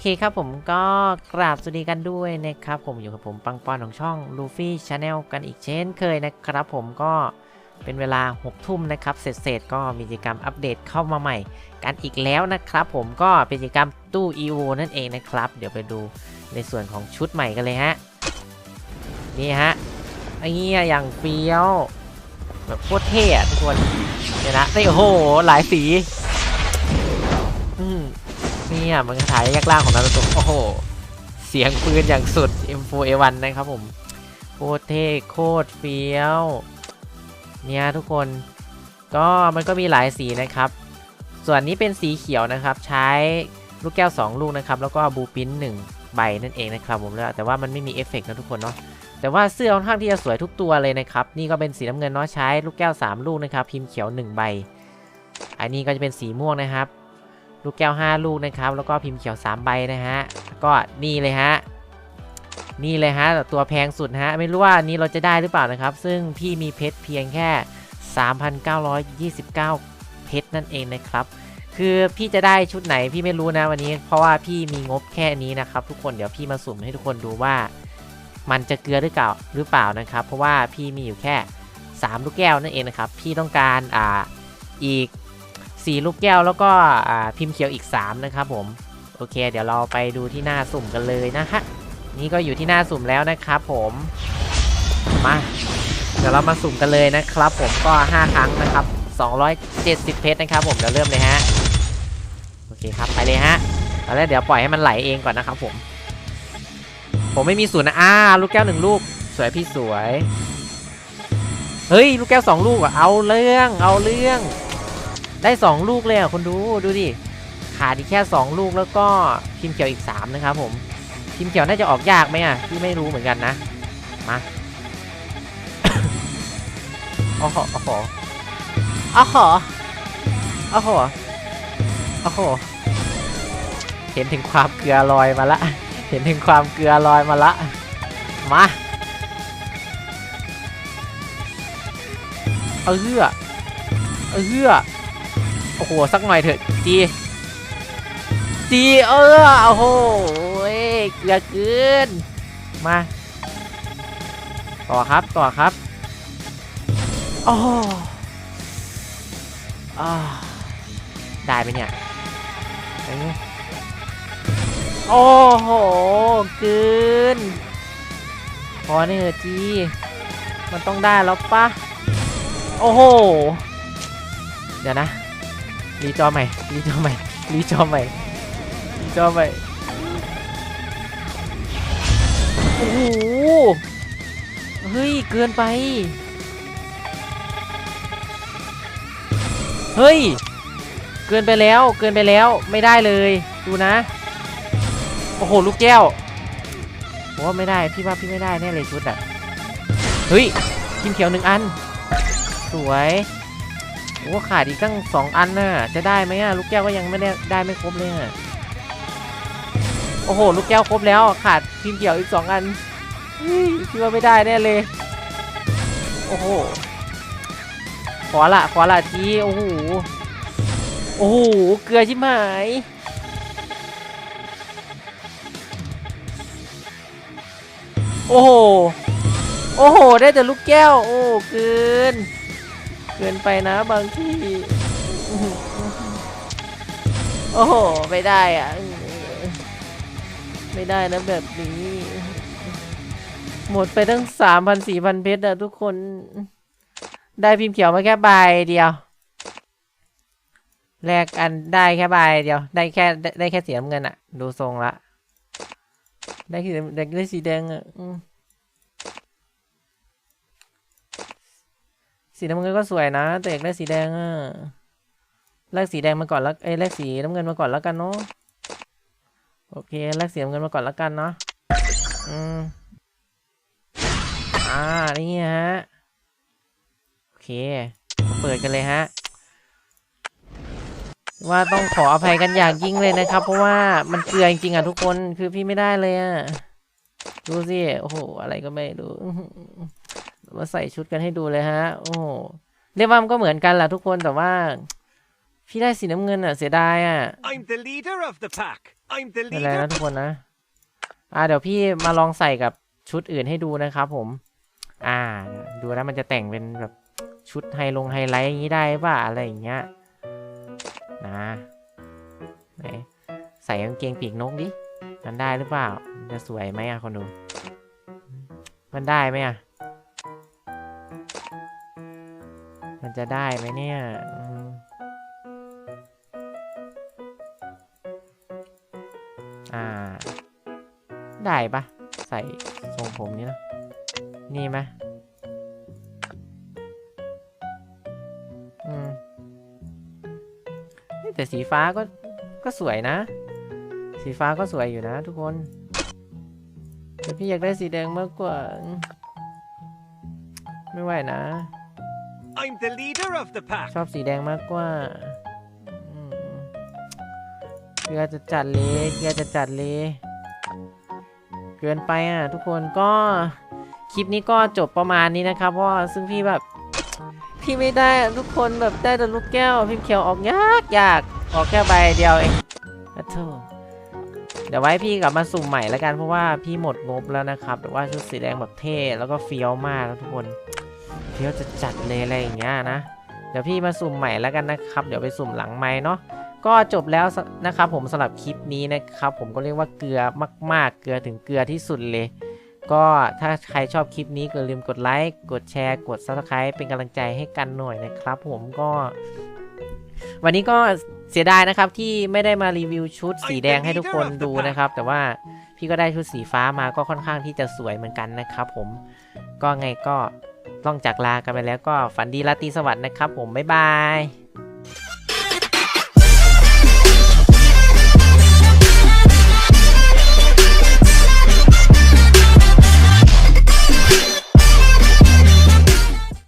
เคครับผมก็กราบสวัสดีกันด้วยนะครับผมอยู่กับผมปังปอนของช่อง Luffy Channel กันอีกเช่นเคยนะครับผมก็เป็นเวลา6ทุ่มนะครับเสร็จๆก็มีกิจกรรมอัปเดตเข้ามาใหม่ กันอีกแล้วนะครับ ผมก็เป็นกิจกรรมตู้ EO นั่นเองนะครับ เดี๋ยวไปดูในส่วนของชุดใหม่กันเลยฮะนี่ฮะไอ้เงี้ยอย่างเฟี้ยวแบบโคตรเท่อะทุกคนเนี่ยนะโอ้โหหลายสี เนี่ยมันถ่ายยักล่างของนารูโตะโอ้โห เสียงปืนอย่างสุด M4A1 นะครับผมโคตรเท่โคตรเฟี้ยว เนี่ยทุกคนก็มันก็มีหลายสีนะครับ ส่วนนี้เป็นสีเขียวนะครับ ใช้ลูกแก้ว 2 ลูกนะครับ แล้วก็บูปิน1ใบนั่นเองนะครับผมแล้วแต่ว่ามันไม่มีเอฟเฟกต์นะทุกคนเนาะแต่ว่าเสื้อค่อนข้างที่จะสวยทุกตัวเลยนะครับ นี่ก็เป็นสีน้ำเงินเนาะใช้ลูกแก้ว 3 ลูกนะครับ พิมพ์เขียว 1 ใบ อันนี้ก็จะเป็นสีม่วงนะครับ ลูกแก้ว 5 ลูกนะครับ แล้วก็พิมพ์เขียว 3 ใบนะฮะก็นี่เลยฮะนี่เลยฮะตัวแพงสุดฮะไม่รู้ว่านี้เราจะได้หรือเปล่านะครับ ซึ่งพี่มีเพชรเพียงแค่ 3,929 เพชรนั่นเองนะครับ คือพี่จะได้ชุดไหนพี่ไม่รู้นะวันนี้ เพราะว่าพี่มีงบแค่นี้นะครับ ทุกคนเดี๋ยวพี่มาสุ่มให้ทุกคนดูว่า มันจะเกลือหรือเปล่าหรือเปล่านะครับ เพราะว่าพี่มีอยู่แค่ 3 ลูกแก้วนั่นเองนะครับ พี่ต้องการอ่าอีก 4 ลูกแก้วแล้วก็พิมพ์เขียวอีก 3 นะครับผม โอเค เดี๋ยวเราไปดูที่หน้าสุ่มกันเลยนะฮะ นี่ก็อยู่ที่หน้าสุ่มแล้วนะครับผม มา เดี๋ยวเรามาสุ่มกันเลยนะครับ ผมก็ 5 ครั้งนะครับ 270 เพชรนะครับผม เดี๋ยวเริ่มเลยฮะ โอเคครับ ไปเลยฮะตอนแรกเดี๋ยวปล่อยให้มันไหลเองก่อนนะครับผม ผมไม่มีศูนย์นะอ่าลูกแก้วหนึ่งลูก สวยพี่สวย เฮ้ย ลูกแก้วสองลูกอะเอาเรื่อง เอาเรื่อง ได้สองลูกเลยอะคนดูดูดิขาดอีกแค่สองลูกแล้วก็พิมพ์เขียวอีกสามนะครับผมพิมพ์เขียวน่าจะออกยากไหมอะพี่ไม่รู้เหมือนกันนะมาโอ้โหโอ้โหโอ้โหโอ้โหโอ้โหเห็นถึงความเกลือลอยมาละ เห็นถึงความเกลือลอยมาละ มาเออเฮือเออเฮือ โอ้โห สักหน่อยเถอะจีจีเออโอ้โหเกลือเกินมา ต่อครับต่อครับโอ้อาได้ไหมเนี่ยเอ้ยโอ้โหเกินพอเนี่ยจีมันต้องได้แล้วปะโอ้โห เดี๋ยวนะ รีจอใหม่รีจอใหม่รีจอใหม่รีจอใหม่โอ้โหเฮ้ย เกินไป เฮ้ย เกินไปแล้วเกินไปแล้วไม่ได้เลย ดูนะ โอ้โห ลูกแก้วผมว่าไม่ได้ พี่ว่าพี่ไม่ได้แน่เลยชุดอะเฮ้ยทีมเขียวหนึ่งอัน สวย โอ้ขาดอีกตั้งสองอันน่ะ จะได้ไหมอะลูกแก้วก็ยังไม่ได้ได้ไม่ครบเลยอะโอ้โห ลูกแก้วครบแล้ว ขาดทีมเขียวอีกสองอันเฮ้ยพี่ว่าไม่ได้แน่เลย โอ้โห ขอละขอละจีโอ้โห โอ้โห เกลือชิบหายโอ้โห โอ้โห ได้แต่ลูกแก้ว โอ้ เกิน เกินไปนะบางที่ โอ้โห ไม่ได้อะไม่ได้นะแบบนี้ หมดไปตั้งสามพันสี่พันเพชรอะทุกคน ได้พิมพ์เขียวมาแค่ใบเดียว แลกอันได้แค่ใบเดียว ได้แค่ได้แค่สีน้ำเงินอะดูทรงละ ได้สีได้สีแดงอะอืม สีน้ำเงินก็สวยนะ แต่อยากได้สีแดงอะแลกสีแดงมาก่อนแล้วเอ้แลกสีน้ำเงินมาก่อนแล้วกันเนาะโอเคแลกสีน้ำเงินมาก่อนแล้วกันเนาะอืมอ่านี่ฮะโอเค เปิดกันเลยฮะว่าต้องขออภัยกันอย่างยิ่งเลยนะครับ เพราะว่ามันเกลือจริงๆอะทุกคนคือพี่ไม่ได้เลยอะดูสิโอ้โหอะไรก็ไม่รู้ มาใส่ชุดกันให้ดูเลยฮะ โอ้โหเรียกว่ามันก็เหมือนกันแหละทุกคนแต่ว่า พี่ได้สีน้ำเงินอะเสียดายอะ I'm the leader of the pack. I'm the ไม่เป็นไร leader. นะทุกคนนะ อ่าเดี๋ยวพี่มาลองใส่กับชุดอื่นให้ดูนะครับผม อ่า ดูแล้วมันจะแต่งเป็นแบบชุดไฮลงไฮไลท์อย่างนี้ได้ป่ะอะไรอย่างเงี้ย นะไหนใส่กางเกงปีกนกดิ มันได้หรือเปล่า มันจะสวยไหมอะคนดู มันได้ไหมอะ มันจะได้ไหมเนี่ยอ่า ได้ปะใส่ทรงผมนี้นะ นี่ไหมอืมเฮ้ยแต่สีฟ้าก็ ก็สวยนะ สีฟ้าก็สวยอยู่นะทุกคน แต่พี่อยากได้สีแดงมากกว่า ไม่ไหวนะ I'm the leader of the pack. ชอบสีแดงมากกว่าเกลือจะจัดเลยเกลือจะจัดเลยเกินไปอะ ทุกคนก็คลิปนี้ก็จบประมาณนี้นะครับ เพราะซึ่งพี่แบบ พี่ไม่ได้อะทุกคนแบบได้แต่ลูกแก้วพิมเขียวออกยากยากออกแค่ใบเดียวเองอะโธ่เดี๋ยวไว้พี่กลับมาสุ่มใหม่แล้วกันเพราะว่าพี่หมดงบแล้วนะครับแต่ว่าชุดสีแดงแบบเท่แล้วก็เฟี้ยวมากแล้วทุกคน เฟี้ยวจะจัดเลยอะไรอย่างเงี้ยนะ เดี๋ยวพี่มาสุ่มใหม่แล้วกันนะครับ เดี๋ยวไปสุ่มหลังไม้เนาะก็จบแล้วสนะครับผมสำหรับคลิปนี้นะครับ ผมก็เรียกว่าเกลือมาก ๆ เกลือถึงเกลือที่สุดเลย ก็ถ้าใครชอบคลิปนี้ก็อย่าลืมกดไลค์กดแชร์กด subscribe เป็นกำลังใจให้กันหน่อยนะครับ ผมก็ วันนี้ก็เสียดายนะครับที่ไม่ได้มารีวิวชุดสีแดงให้ทุกคนดูนะครับ แต่ว่าพี่ก็ได้ชุดสีฟ้ามาก็ค่อนข้างที่จะสวยเหมือนกันนะครับ ผมก็ไงก็ ต้องจากลากันไปแล้วก็ฝันดีราตรีสวัสดิ์นะครับผมบ๊ายบาย